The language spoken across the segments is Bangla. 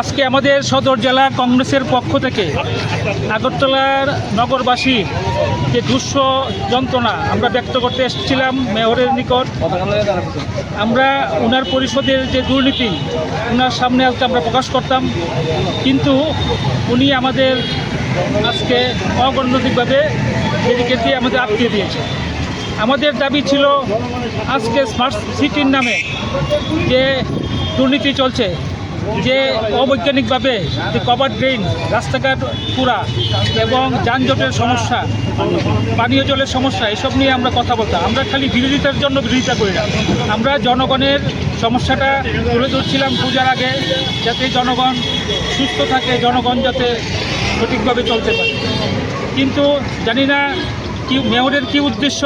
আজকে আমাদের সদর জেলা কংগ্রেসের পক্ষ থেকে আগরতলার নগরবাসী যে দুঃস্ব যন্ত্রণা আমরা ব্যক্ত করতে এসেছিলাম মেয়রের নিকট, আমরা ওনার পরিষদের যে দুর্নীতি ওনার সামনে আজকে আমরা প্রকাশ করতাম। কিন্তু উনি আমাদের আজকে অগণতান্ত্রিকভাবে এদিকে দিয়ে আমাদের আটকে দিয়েছে। আমাদের দাবি ছিল আজকে স্মার্ট সিটির নামে যে দুর্নীতি চলছে যে অবৈজ্ঞানিকভাবে যে কভার ড্রেন, রাস্তাঘাট পুরা এবং যানজটের সমস্যা, পানীয় জলের সমস্যা, এসব নিয়ে আমরা কথা বলতাম। আমরা খালি বিরোধিতার জন্য বিরোধিতা করি না। আমরা জনগণের সমস্যাটা তুলে ধরছিলাম পূজার আগে, যাতে জনগণ সুস্থ থাকে, জনগণ যাতে সঠিকভাবে চলতে পারে। কিন্তু জানি না কি, মেয়রের কি উদ্দেশ্য?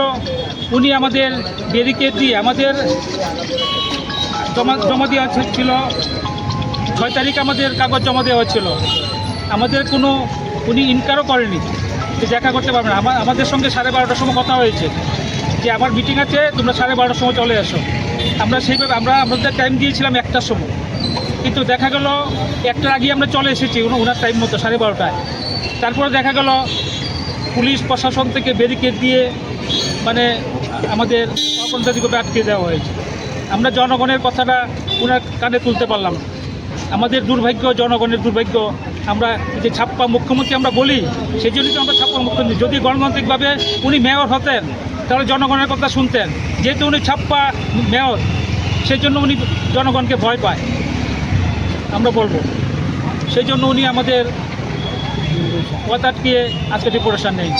উনি আমাদের ব্যারিকেড দিয়ে আমাদের জমা জমা দেওয়া ছিল। ছয় তারিখ আমাদের কাগজ জমা দেওয়া হয়েছিল। আমাদের কোনো, উনি ইনকারও করেনি যে দেখা করতে পারবে না। আমার আমাদের সঙ্গে সাড়ে বারোটার সময় কথা হয়েছে যে আমার মিটিং আছে, তোমরা সাড়ে বারোটার সময় চলে এসো। আমরা সেইভাবে, আমরা আমাদের টাইম দিয়েছিলাম একটার সময়। কিন্তু দেখা গেল, একটার আগে আমরা চলে এসেছি ওনার টাইম মতো, সাড়ে বারোটায়। তারপরে দেখা গেল, পুলিশ প্রশাসন থেকে ব্যারিকেড দিয়ে মানে আমাদের অগণতান্ত্রিকভাবে আটকে দেওয়া হয়েছে। আমরা জনগণের কথাটা ওনার কানে তুলতে পারলাম না। আমাদের দুর্ভাগ্য, জনগণের দুর্ভাগ্য, আমরা যে ছাপ্পা মুখ্যমন্ত্রী আমরা বলি, সেই জন্যই তো আমরা ছাপ্পা মুখ্যমন্ত্রী। যদি গণতান্ত্রিকভাবে উনি মেয়র হতেন, তাহলে জনগণের কথা শুনতেন। যেহেতু উনি ছাপ্পা মেয়র সেই জন্য উনি জনগণকে ভয় পায়। আমরা বলব। সেই জন্য উনি আমাদের পথ আটকিয়ে আজকে ডিপুটেশন নেই